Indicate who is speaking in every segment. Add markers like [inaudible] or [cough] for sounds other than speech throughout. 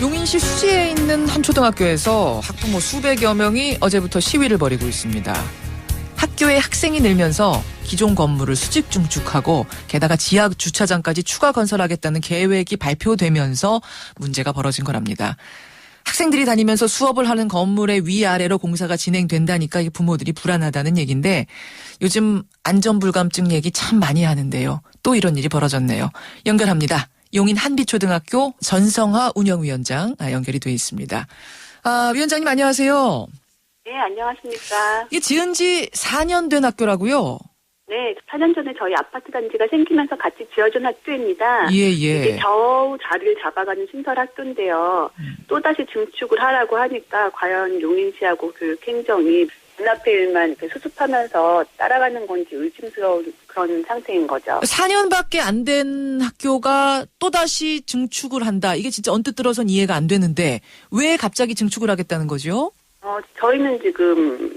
Speaker 1: 용인시 수지에 있는 한 초등학교에서 학부모 수백여 명이 어제부터 시위를 벌이고 있습니다. 학교에 학생이 늘면서 기존 건물을 수직 중축하고 게다가 지하 주차장까지 추가 건설하겠다는 계획이 발표되면서 문제가 벌어진 거랍니다. 학생들이 다니면서 수업을 하는 건물의 위아래로 공사가 진행된다니까 이 부모들이 불안하다는 얘기인데 요즘 안전불감증 얘기 참 많이 하는데요. 또 이런 일이 벌어졌네요. 연결합니다. 용인 한빛초등학교 전성화 운영위원장 아, 연결이 돼 있습니다. 아, 위원장님 안녕하세요.
Speaker 2: 네, 안녕하십니까.
Speaker 1: 이게 지은 지 4년 된 학교라고요?
Speaker 2: 네, 4년 전에 저희 아파트 단지가 생기면서 같이 지어준 학교입니다.
Speaker 1: 예,
Speaker 2: 이게
Speaker 1: 예.
Speaker 2: 겨우 자리를 잡아가는 신설 학교인데요.
Speaker 1: 음.
Speaker 2: 또다시 증축을 하라고 하니까 과연 용인시하고 교육행정이 눈앞의 일만 이렇게 수습하면서 따라가는 건지 의심스러운 그런 상태인 거죠.
Speaker 1: 4년밖에 안 된 학교가 또다시 증축을 한다. 이게 진짜 언뜻 들어선 이해가 안 되는데 왜 갑자기 증축을 하겠다는 거죠?
Speaker 2: 어, 저희는 지금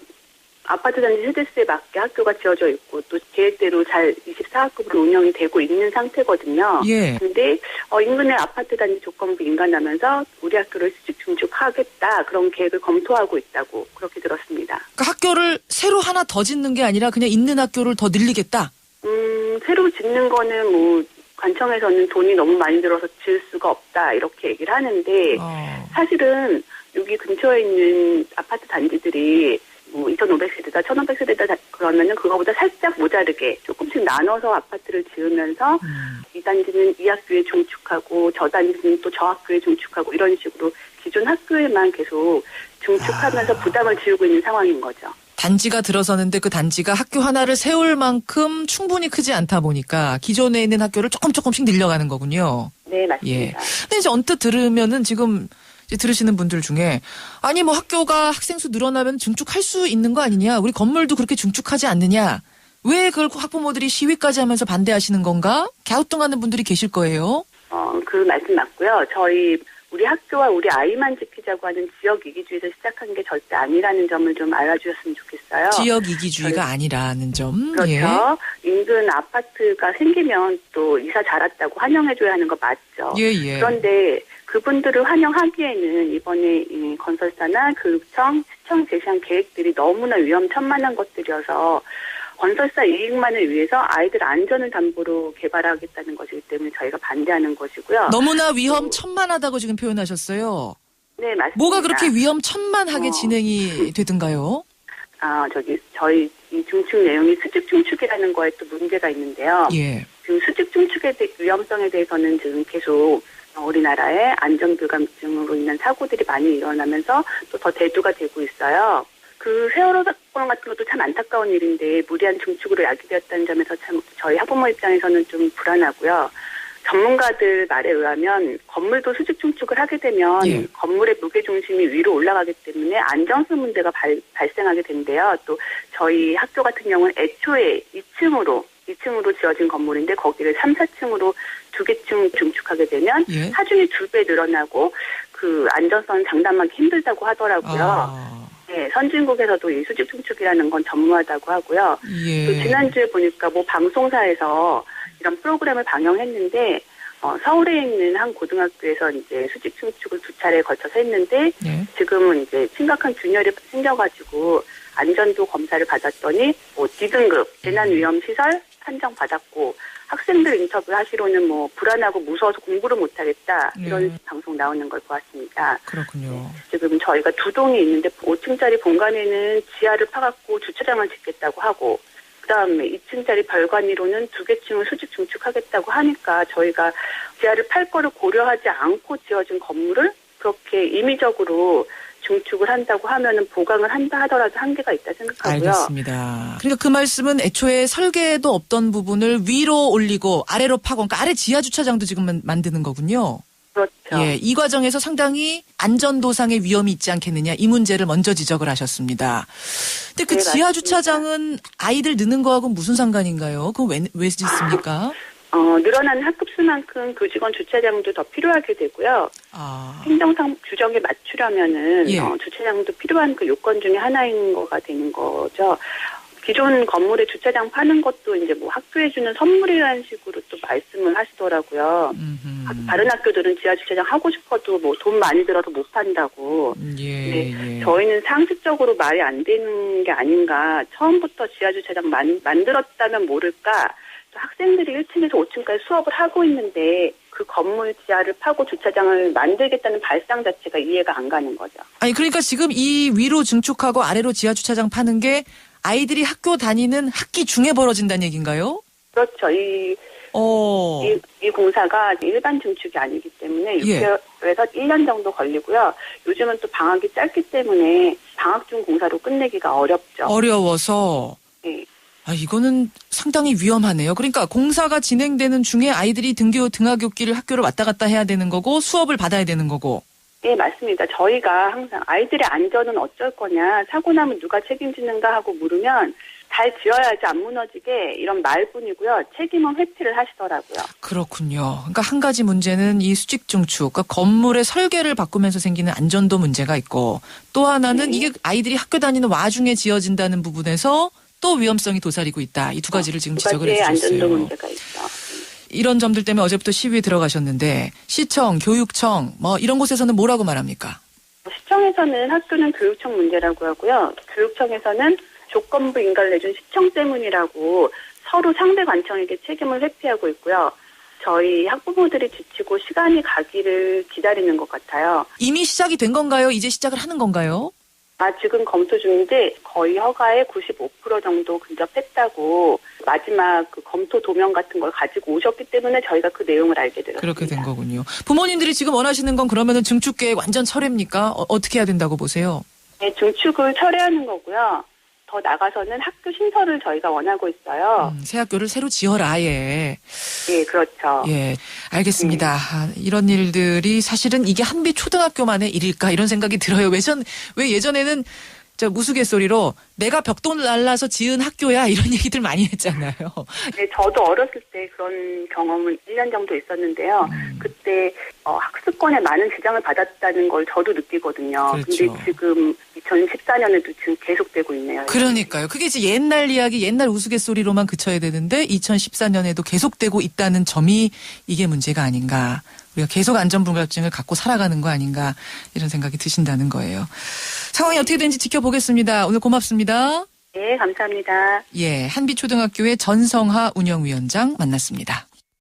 Speaker 2: 아파트 단지 세대수에 맞게 학교가 지어져 있고 또 계획대로 잘 24학급으로 운영이 되고 있는 상태거든요.
Speaker 1: 예.
Speaker 2: 근데 어, 인근의 아파트 단지 조건부 인간하면서 우리 학교를 수직 중축하겠다 그런 계획을 검토하고 있다고 그렇게 들었습니다.
Speaker 1: 그러니까 학교를 새로 하나 더 짓는 게 아니라 그냥 있는 학교를 더 늘리겠다.
Speaker 2: 음, 새로 짓는 거는 뭐 관청에서는 돈이 너무 많이 들어서 지을 수가 없다 이렇게 얘기를 하는데
Speaker 1: 어.
Speaker 2: 사실은 여기 근처에 있는 아파트 단지들이 뭐 2,500세대다, 1,500세대다 그러면은 그거보다 살짝 모자르게 조금씩 나눠서 아파트를 지으면서
Speaker 1: 음.
Speaker 2: 이 단지는 이 학교에 중축하고 저 단지는 또 저 학교에 중축하고 이런 식으로 기존 학교에만 계속 중축하면서
Speaker 1: 아.
Speaker 2: 부담을 지우고 있는 상황인 거죠.
Speaker 1: 단지가 들어서는데 그 단지가 학교 하나를 세울 만큼 충분히 크지 않다 보니까 기존에 있는 학교를 조금 조금씩 늘려가는 거군요.
Speaker 2: 네,
Speaker 1: 예.
Speaker 2: 맞습니다.
Speaker 1: 근데 이제 언뜻 들으면은 지금 들으시는 분들 중에 아니 뭐 학교가 학생 수 늘어나면 증축할 수 있는 거 아니냐? 우리 건물도 그렇게 중축하지 않느냐? 왜 그걸 학부모들이 시위까지 하면서 반대하시는 건가? 갸우뚱하는 분들이 계실 거예요.
Speaker 2: 어, 그 말씀 맞고요. 저희 우리 학교와 우리 아이만 지키자고 하는 지역 이기주의에서 시작한 게 절대 아니라는 점을 좀 알아주셨으면 좋겠어요.
Speaker 1: 지역 이기주의가 아니라는 점.
Speaker 2: 그렇죠.
Speaker 1: 예.
Speaker 2: 인근 아파트가 생기면 또 이사 잘 왔다고 환영해줘야 하는 거 맞죠.
Speaker 1: 예, 예.
Speaker 2: 그런데 그분들을 환영하기에는 이번에 이 건설사나 교육청, 시청 제시한 계획들이 너무나 위험천만한 것들이어서 건설사 이익만을 위해서 아이들 안전을 담보로 개발하겠다는 것이기 때문에 저희가 반대하는 것이고요.
Speaker 1: 너무나 위험천만하다고 지금 표현하셨어요.
Speaker 2: 네, 맞습니다.
Speaker 1: 뭐가 그렇게 위험천만하게
Speaker 2: 어.
Speaker 1: 진행이 되든가요?
Speaker 2: 아, 저기 저희 이 중축 내용이 수직 중축이라는 거에 또 문제가 있는데요.
Speaker 1: 예.
Speaker 2: 지금 수직 중축의 대- 위험성에 대해서는 지금 계속 우리나라의 안전불감증으로 인한 사고들이 많이 일어나면서 또 더 대두가 되고 있어요. 그 세월호 사건 같은 것도 참 안타까운 일인데 무리한 중축으로 야기되었다는 점에서 참 저희 학부모 입장에서는 좀 불안하고요. 전문가들 말에 의하면 건물도 수직 중축을 하게 되면
Speaker 1: 예.
Speaker 2: 건물의 무게 중심이 위로 올라가기 때문에 안정성 문제가 발, 발생하게 된대요. 또 저희 학교 같은 경우는 애초에 2층으로 2층으로 지어진 건물인데 거기를 3, 4층으로 두 개층 중축하게 되면
Speaker 1: 예.
Speaker 2: 하중이 두 배 늘어나고 그 안전성 장담하기 힘들다고 하더라고요.
Speaker 1: 아,
Speaker 2: 네, 선진국에서도 이 수직 중축이라는 건 전무하다고 하고요. 또
Speaker 1: 예.
Speaker 2: 지난주에 보니까 뭐 방송사에서 이런 프로그램을 방영했는데 어, 서울에 있는 한 고등학교에서 이제 수직 중축을 두 차례에 걸쳐서 했는데
Speaker 1: 예.
Speaker 2: 지금은 이제 심각한 균열이 생겨가지고 안전도 검사를 받았더니 뭐 D등급 재난 위험 시설 판정 받았고 학생들 인터뷰 하시로는 뭐 불안하고 무서워서 공부를 못하겠다 이런
Speaker 1: 네.
Speaker 2: 방송 나오는 걸 보았습니다.
Speaker 1: 그렇군요.
Speaker 2: 지금 저희가 두 동이 있는데 5층짜리 본관에는 지하를 파갖고 주차장을 짓겠다고 하고 그다음에 2층짜리 별관이로는 두 개 층을 수직 중축하겠다고 하니까 저희가 지하를 팔 거를 고려하지 않고 지어진 건물을 그렇게 임의적으로 중축을 한다고 하면은 보강을 한다 하더라도 한계가 있다 생각하고요.
Speaker 1: 알겠습니다. 그러니까 그 말씀은 애초에 설계도 없던 부분을 위로 올리고 아래로 파고, 그러니까 아래 지하 주차장도 지금 만- 만드는 거군요.
Speaker 2: 그렇죠.
Speaker 1: 예, 이 과정에서 상당히 안전도상의 위험이 있지 않겠느냐 이 문제를 먼저 지적을 하셨습니다. 근데 그
Speaker 2: 네,
Speaker 1: 지하. 주차장은 아이들 느는 거하고 무슨 상관인가요? 그거 왜, 왜 짓습니까?
Speaker 2: 어, 늘어나는 학급 수만큼 교직원 주차장도 더 필요하게 되고요.
Speaker 1: 아,
Speaker 2: 행정상 규정에 맞추려면은
Speaker 1: 예.
Speaker 2: 어, 주차장도 필요한 그 요건 중에 하나인 거가 되는 거죠. 기존 건물에 주차장 파는 것도 이제 뭐 학교에 주는 선물이라는 식으로 또 말씀을 하시더라고요.
Speaker 1: 음흠.
Speaker 2: 학- 다른 학교들은 지하 주차장 하고 싶어도 뭐 돈 많이 들어서 못 판다고.
Speaker 1: 예,
Speaker 2: 네,
Speaker 1: 예.
Speaker 2: 저희는 상식적으로 말이 안 되는 게 아닌가. 처음부터 지하 주차장 만, 만들었다면 모를까. 또 학생들이 1층에서 5층까지 수업을 하고 있는데 그 건물 지하를 파고 주차장을 만들겠다는 발상 자체가 이해가 안 가는 거죠.
Speaker 1: 아니 그러니까 지금 이 위로 증축하고 아래로 지하 주차장 파는 게 아이들이 학교 다니는 학기 중에 벌어진다는 얘기인가요?
Speaker 2: 그렇죠. 이,
Speaker 1: 어.
Speaker 2: 이, 이 공사가 일반 증축이 아니기 때문에
Speaker 1: 예.
Speaker 2: 6개월에서 1년 정도 걸리고요. 요즘은 또 방학이 짧기 때문에 방학 중 공사로 끝내기가 어렵죠.
Speaker 1: 어려워서
Speaker 2: 네.
Speaker 1: 아 이거는 상당히 위험하네요. 그러니까 공사가 진행되는 중에 아이들이 등교 등하굣길을 학교를 왔다 갔다 해야 되는 거고 수업을 받아야 되는 거고.
Speaker 2: 네, 맞습니다. 저희가 항상 아이들의 안전은 어쩔 거냐, 사고 나면 누가 책임지는가 하고 물으면 잘 지어야지 안 무너지게 이런 말뿐이고요. 책임은 회피를 하시더라고요.
Speaker 1: 그렇군요. 그러니까 한 가지 문제는 이 수직 증축, 그러니까 건물의 설계를 바꾸면서 생기는 안전도 문제가 있고 또 하나는
Speaker 2: 네.
Speaker 1: 이게 아이들이 학교 다니는 와중에 지어진다는 부분에서 또 위험성이 도사리고 있다. 이 두 가지를 지금
Speaker 2: 두
Speaker 1: 지적을 해주셨어요.
Speaker 2: 안전도 문제가.
Speaker 1: 이런 점들 때문에 어제부터 시위에 들어가셨는데 시청, 교육청 뭐 이런 곳에서는 뭐라고 말합니까?
Speaker 2: 시청에서는 학교는 교육청 문제라고 하고요. 교육청에서는 조건부 인가를 내준 시청 때문이라고 서로 상대 관청에게 책임을 회피하고 있고요. 저희 학부모들이 지치고 시간이 가기를 기다리는 것 같아요.
Speaker 1: 이미 시작이 된 건가요? 이제 시작을 하는 건가요?
Speaker 2: 아, 지금 검토 중인데 거의 허가의 95% 정도 근접했다고 마지막 그 검토 도면 같은 걸 가지고 오셨기 때문에 저희가 그 내용을 알게 되었습니다.
Speaker 1: 그렇게 된 거군요. 부모님들이 지금 원하시는 건 그러면은 증축 계획 완전 철회입니까? 어, 떻게 해야 된다고 보세요?
Speaker 2: 네, 증축을 철회하는 거고요. 더 나가서는 학교 신설을 저희가 원하고 있어요.
Speaker 1: 음, 새 학교를 새로 지어라 아예.
Speaker 2: 예, 그렇죠.
Speaker 1: 예, 알겠습니다. 아, 이런 일들이 사실은 이게 한비 초등학교만의 일일까 이런 생각이 들어요. 왜전 왜 예전에는 저 우스갯소리로 내가 벽돌 날라서 지은 학교야 이런 [laughs] 얘기들 많이 했잖아요.
Speaker 2: 네, 저도 어렸을 때 그런 경험을 1년 정도 있었는데요.
Speaker 1: 음.
Speaker 2: 그때 어, 학습권에 많은 지장을 받았다는 걸 저도 느끼거든요.
Speaker 1: 그렇죠.
Speaker 2: 근데 지금 2014년에도 지금 계속되고 있네요.
Speaker 1: 그러니까요. 그게 이제 옛날 이야기, 옛날 우스갯소리로만 그쳐야 되는데 2014년에도 계속되고 있다는 점이 이게 문제가 아닌가. 우리가 계속 안전불감증을 갖고 살아가는 거 아닌가 이런 생각이 드신다는 거예요. 상황이 어떻게 되는지 지켜보겠습니다. 오늘 고맙습니다.
Speaker 2: 네, 감사합니다.
Speaker 1: 예, 한비초등학교의 전성하 운영위원장 만났습니다.